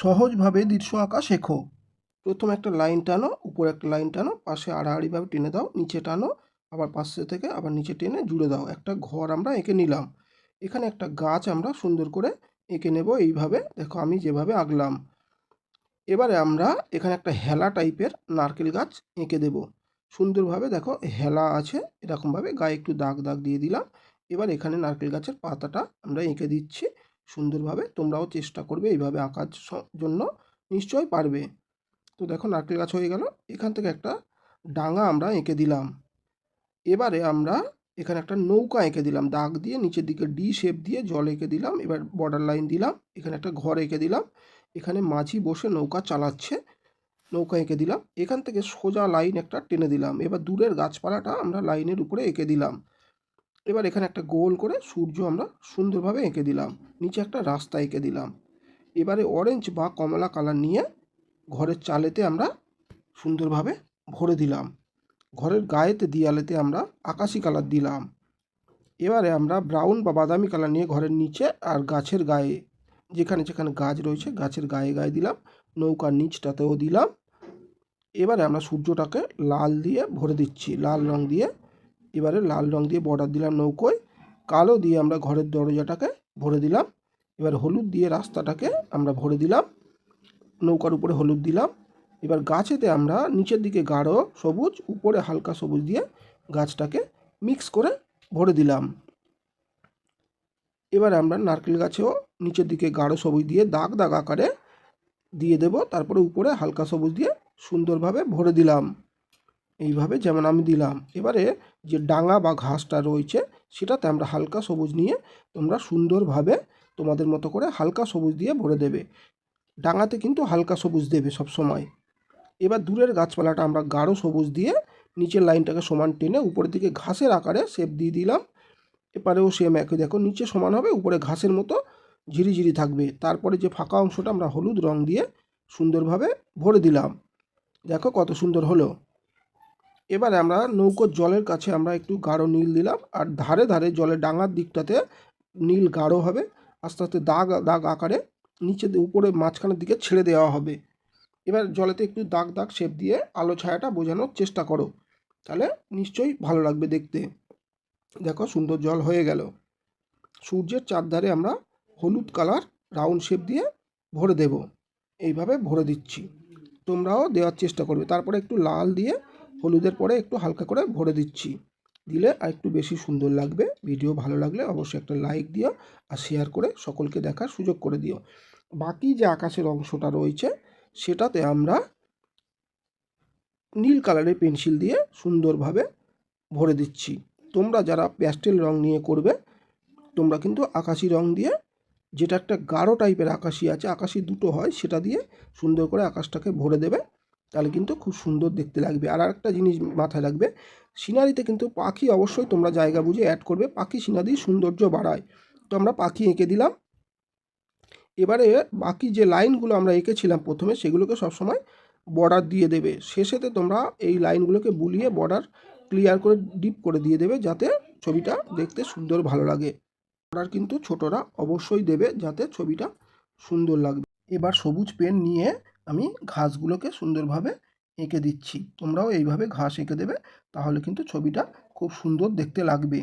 সহজভাবে দৃশ্য আঁকা শেখো। প্রথম একটা লাইন টানো, উপরে একটা লাইন টানো, পাশে আড়াআড়িভাবে টেনে দাও, নিচে টানো, আবার পাশে থেকে আবার নিচে টেনে জুড়ে দাও। একটা ঘর আমরা এঁকে নিলাম। এখানে একটা গাছ আমরা সুন্দর করে এঁকে নেব এইভাবে। দেখো আমি যেভাবে আঁকলাম। এবারে আমরা এখানে একটা হেলা টাইপের নারকেল গাছ এঁকে দেব। সুন্দরভাবে দেখো হেলা আছে, এরকমভাবে গায়ে একটু দাগ দাগ দিয়ে দিলাম। এবার এখানে নারকেল গাছের পাতাটা আমরা এঁকে দিচ্ছি। সুন্দরভাবে তোমরাও চেষ্টা করবে এইভাবে আঁকার জন্য নিশ্চয়ই পারবে। তো দেখো নারকেল গাছ হয়ে গেল। এখান থেকে একটা ডাঙা আমরা এঁকে দিলাম। এবারে আমরা এখানে একটা নৌকা এঁকে দিলাম। দাগ দিয়ে নিচের দিকে ডি শেপ দিয়ে জল এঁকে দিলাম। এবার বর্ডার লাইন দিলাম। এখানে একটা ঘর এঁকে দিলাম। এখানে মাঝি বসে নৌকা চালাচ্ছে। নৌকা এঁকে দিলাম। এখান থেকে সোজা লাইন একটা টেনে দিলাম। এবার দূরের গাছপালাটা আমরা লাইনের উপরে এঁকে দিলাম। এবার এখানে একটা গোল করে সূর্য আমরা সুন্দরভাবে এঁকে দিলাম। নিচে একটা রাস্তা এঁকে দিলাম। এবারে অরেঞ্জ বা কমলা কালার নিয়ে ঘরের চালেতে আমরা সুন্দরভাবে ভরে দিলাম। ঘরের গায়েতে দেয়ালেতে আমরা আকাশি কালার দিলাম। এবারে আমরা ব্রাউন বা বাদামি কালার নিয়ে ঘরের নিচে আর গাছের গায়ে, যেখানে যেখানে গাছ রয়েছে গাছের গায়ে গায়ে দিলাম। নৌকার নিচটাতেও দিলাম। এবারে আমরা সূর্যটাকে লাল দিয়ে ভরে দিচ্ছি। লাল রং দিয়ে এবারে লাল রং দিয়ে বর্ডার দিলাম নৌকোয়, কালো দিয়ে আমরা ঘরের দরজাটাকে ভরে দিলাম, এবার হলুদ দিয়ে রাস্তাটাকে আমরা ভরে দিলাম, নৌকার উপরে হলুদ দিলাম, এবার গাছেতে আমরা নিচের দিকে গাঢ় সবুজ, উপরে হালকা সবুজ দিয়ে গাছটাকে মিক্স করে ভরে দিলাম। এবার আমরা নারকেল গাছেও নিচের দিকে গাঢ় সবুজ দিয়ে দাগ দাগ আকারে দিয়ে দেব, তারপরে উপরে হালকা সবুজ দিয়ে সুন্দরভাবে ভরে দিলাম। এইভাবে যেমন আমি দিলাম। এবারে যে ডাঙা বা ঘাসটা রয়েছে, সেটাতে আমরা হালকা সবুজ নিয়ে তোমরা সুন্দরভাবে তোমাদের মতো করে হালকা সবুজ দিয়ে ভরে দেবে। ডাঙাতে কিন্তু হালকা সবুজ দেবে সব সময় এবার দূরের গাছপালাটা আমরা গাঢ় সবুজ দিয়ে নিচের লাইনটাকে সমান টেনে উপরের দিকে ঘাসের আকারে শেপ দিয়ে দিলাম। এপারেও সেম একই। দেখো নিচে সমান হবে, উপরে ঘাসের মতো ঝিরিঝিরি থাকবে। তারপরে যে ফাঁকা অংশটা আমরা হলুদ রং দিয়ে সুন্দরভাবে ভরে দিলাম। দেখো কত সুন্দর হলো। এবারে আমরা নৌকোর জলের কাছে আমরা একটু গাঢ় নীল দিলাম, আর ধারে ধারে জলের ডাঙার দিকটাতে নীল গাঢ় হবে। আস্তে আস্তে দাগ দাগ আকারে নিচে উপরে মাঝখানের দিকে ছেড়ে দেওয়া হবে। এবার জলেতে একটু দাগ দাগ শেপ দিয়ে আলো ছায়াটা বোঝানোর চেষ্টা করো। তাহলে নিশ্চয়ই ভালো লাগবে দেখতে। দেখো সুন্দর জল হয়ে গেল। সূর্যের চারধারে আমরা হলুদ কালার রাউন্ড শেপ দিয়ে ভরে দেব। এইভাবে ভরে দিচ্ছি। তোমরাও দেওয়ার চেষ্টা করবে। তারপরে একটু লাল দিয়ে হলুদের পরে একটু হালকা করে ভরে দিচ্ছি। দিলে আর একটু বেশি সুন্দর লাগবে। ভিডিও ভালো লাগলে অবশ্যই একটা লাইক দিও আর শেয়ার করে সকলকে দেখার সুযোগ করে দিও। বাকি যে আকাশের অংশটা রয়েছে, সেটাতে আমরা নীল কালারের পেন্সিল দিয়ে সুন্দরভাবে ভরে দিচ্ছি। তোমরা যারা প্যাস্টেল রং নিয়ে করবে, তোমরা কিন্তু আকাশি রং দিয়ে, যেটা একটা গাঢ় টাইপের আকাশি আছে, আকাশি দুটো হয়, সেটা দিয়ে সুন্দর করে আকাশটাকে ভরে দেবে। তাহলে কিন্তু খুব সুন্দর দেখতে লাগবে। আর একটা জিনিস মাথায় রাখবে, সিনারিতে কিন্তু পাখি অবশ্যই তোমরা জায়গা বুঝে অ্যাড করবে, পাখি সিনারি সৌন্দর্য বাড়ায়। তো আমরা পাখি এঁকে দিলাম। এবারে বাকি যে লাইনগুলো আমরা এঁকেছিলাম প্রথমে, সেগুলোকে সবসময় বর্ডার দিয়ে দেবে। শেষেতে তোমরা এই লাইনগুলোকে বুলিয়ে বর্ডার ক্লিয়ার করে ডিপ করে দিয়ে দেবে, যাতে ছবিটা দেখতে সুন্দর ভালো লাগে। বর্ডার কিন্তু ছোটরা অবশ্যই দেবে, যাতে ছবিটা সুন্দর লাগবে। এবার সবুজ পেন নিয়ে আমি ঘাসগুলোকে সুন্দরভাবে এঁকে দিচ্ছি। তোমরাও এইভাবে ঘাস এঁকে দেবে, তাহলে কিন্তু ছবিটা খুব সুন্দর দেখতে লাগবে।